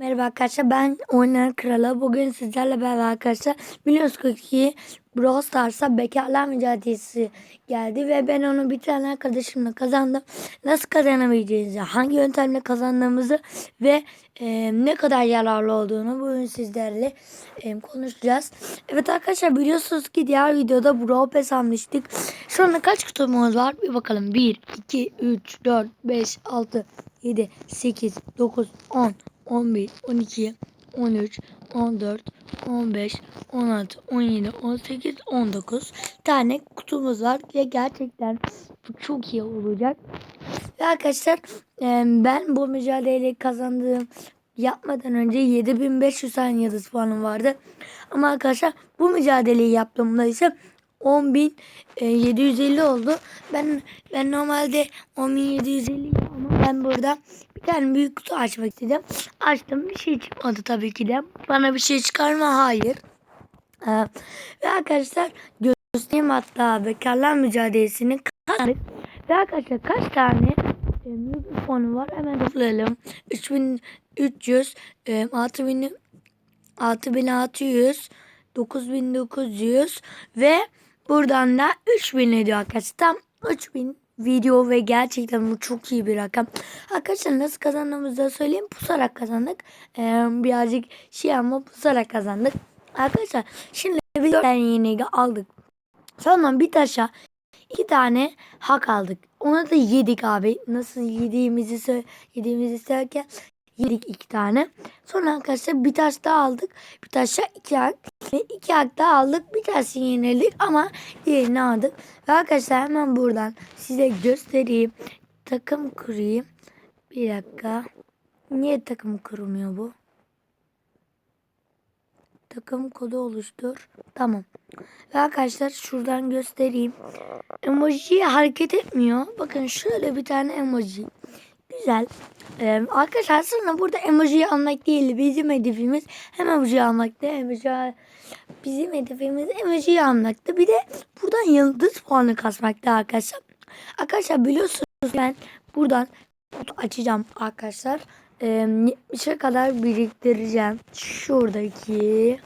Merhaba arkadaşlar ben Oynar Kralı. Bugün sizlerle beraber arkadaşlar biliyorsunuz ki Brawl Stars'a bekarlar mücadelesi geldi ve ben onu bir tane arkadaşımla kazandım. Nasıl kazanabileceğinizi, hangi yöntemle kazandığımızı ve e, ne kadar yararlı olduğunu bugün sizlerle e, konuşacağız. Evet arkadaşlar biliyorsunuz ki diğer videoda Brawl Pass almıştık. Şu anda kaç kutumuz var? Bir bakalım. 1, 2, 3, 4, 5, 6, 7, 8, 9, 10, 11, 12, 13, 14, 15, 16, 17, 18, 19 tane kutumuz var ve gerçekten bu çok iyi olacak. Ve arkadaşlar e, ben bu mücadeleyi kazandığım yapmadan önce 7500 tane yıldız puanım vardı. Ama arkadaşlar bu mücadeleyi yaptığımda ise 10.750 oldu. Ben ben normalde 10.750 ama ben burada bir tane büyük kutu açmak istedim. Açtım bir şey çıkmadı tabii ki de. Bana bir şey çıkar mı? Hayır. Ee, ve arkadaşlar göstereyim hatta bekarlar mücadelesini kazandık. Ve arkadaşlar kaç tane e, mikrofonu var hemen toplayalım. 3300 e, 6000 6600 9900 ve buradan da 3000 ediyor arkadaşlar. Tam 3000 video ve gerçekten bu çok iyi bir rakam. Arkadaşlar nasıl kazandığımızı da söyleyeyim. Pusarak kazandık. Ee, birazcık şey ama pusarak kazandık. Arkadaşlar şimdi videodan yeni aldık. Sonra bir taşa iki tane hak aldık. Ona da yedik abi. Nasıl yediğimizi yediğimizi söylerken yedik iki tane. Sonra arkadaşlar bir taş daha aldık. Bir taşa iki hak. Ve iki hak daha aldık. Bir tanesini yenildik ama diğerini aldık. Ve arkadaşlar hemen buradan size göstereyim. Takım kurayım. Bir dakika. Niye takım kurulmuyor bu? Takım kodu oluştur. Tamam. Ve arkadaşlar şuradan göstereyim. Emoji hareket etmiyor. Bakın şöyle bir tane emoji. Güzel. Ee, arkadaşlar aslında burada emojiyi almak değil. Bizim hedefimiz hem emoji almaktı. Emoji, bizim hedefimiz emojiyi almaktı. Bir de buradan yıldız puanı kasmaktı arkadaşlar. Arkadaşlar biliyorsunuz ben buradan kutu açacağım arkadaşlar. Ee, 70'e kadar biriktireceğim. Şuradaki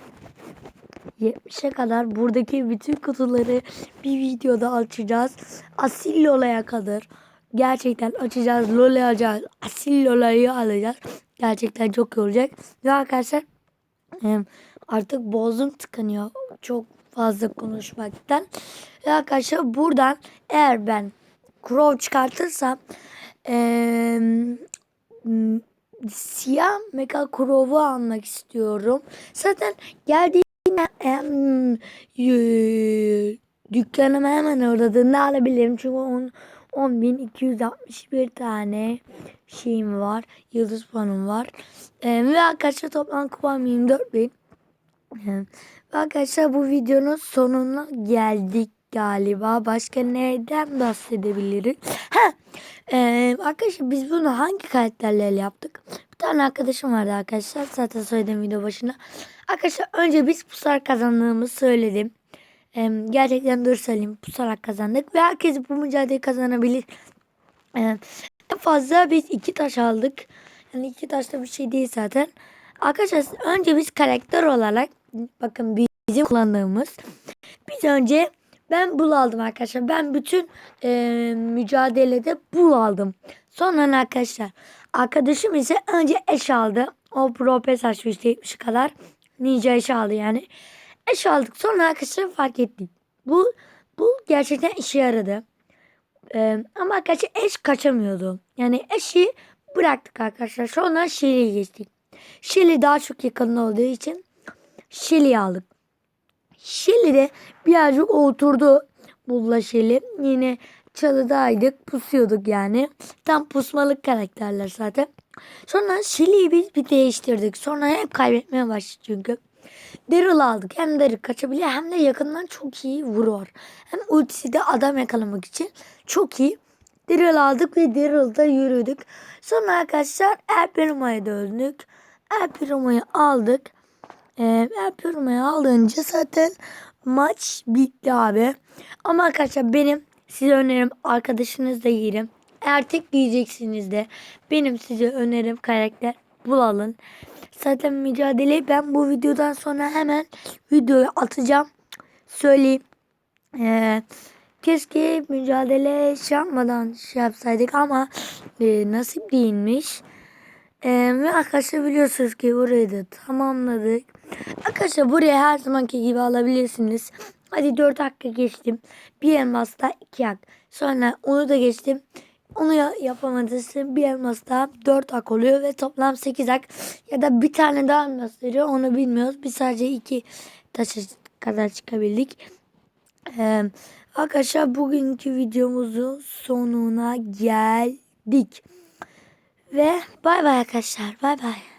70'e kadar buradaki bütün kutuları bir videoda açacağız. Asil Lola'ya kadar gerçekten açacağız. Lola alacağız. Asil Lola'yı alacağız. Gerçekten çok iyi olacak. Ve arkadaşlar artık boğazım tıkanıyor. Çok fazla konuşmaktan. Ve arkadaşlar buradan eğer ben Crow çıkartırsam e, siyah Mega Crow'u almak istiyorum. Zaten geldiğinde em, dükkanıma hemen uğradığında alabilirim. Çünkü on, 10.261 tane şeyim var. Yıldız puanım var. Ee, ve arkadaşlar toplam kupam 24.000. Ee, ve arkadaşlar bu videonun sonuna geldik galiba. Başka neden bahsedebiliriz? Ha, ee, arkadaşlar biz bunu hangi karakterlerle yaptık? Bir tane arkadaşım vardı arkadaşlar. Zaten söyledim video başında. Arkadaşlar önce biz pusar kazandığımızı söyledim. Ee, gerçekten dur söyleyeyim pusarak kazandık ve herkes bu mücadeleyi kazanabilir. Ee, en fazla biz iki taş aldık. Yani iki taş da bir şey değil zaten. Arkadaşlar önce biz karakter olarak bakın bizim kullandığımız biz önce ben bul aldım arkadaşlar. Ben bütün e, mücadelede bul aldım. Sonra arkadaşlar arkadaşım ise önce eş aldı. O pro pes açmıştı 70 kadar. Ninja eş aldı yani. Eş aldık. Sonra arkadaşlar fark ettik. Bu bu gerçekten işe yaradı. Ee, ama arkadaşlar eş kaçamıyordu. Yani eşi bıraktık arkadaşlar. Sonra Shelly'ye geçtik. Shelly daha çok yakın olduğu için Shelly'yi aldık. Shelly de birazcık oturdu. Bulla Shelly. Yine çalıdaydık. Pusuyorduk yani. Tam pusmalık karakterler zaten. Sonra Shelly'yi biz bir değiştirdik. Sonra hep kaybetmeye başladık çünkü. Daryl aldık. Hem Daryl kaçabiliyor hem de yakından çok iyi vuruyor. Hem ultisi de adam yakalamak için çok iyi. Daryl aldık ve Daryl'da yürüdük. Sonra arkadaşlar El Primo'ya döndük. El Primo'yu aldık. Ee, El Primo'yu alınca zaten maç bitti abi. Ama arkadaşlar benim size önerim arkadaşınız da girin. Eğer tek giyeceksiniz de benim size önerim karakter bulalım. Zaten mücadeleyi ben bu videodan sonra hemen videoyu atacağım. Söyleyeyim. Ee, keşke mücadele şey yapmadan şey yapsaydık ama e, nasip değilmiş. Ee, ve arkadaşlar biliyorsunuz ki burayı da tamamladık. Arkadaşlar buraya her zamanki gibi alabilirsiniz. Hadi 4 dakika geçtim. Bir elmasta 2 hak. Sonra onu da geçtim. Onu ya- yapamadıysa bir elmasta 4 hak oluyor ve toplam 8 hak. Ya da bir tane daha elmas veriyor onu bilmiyoruz. Biz sadece 2 taşa kadar çıkabildik. Ee, arkadaşlar bugünkü videomuzun sonuna geldik. Ve bay bay arkadaşlar. Bay bay.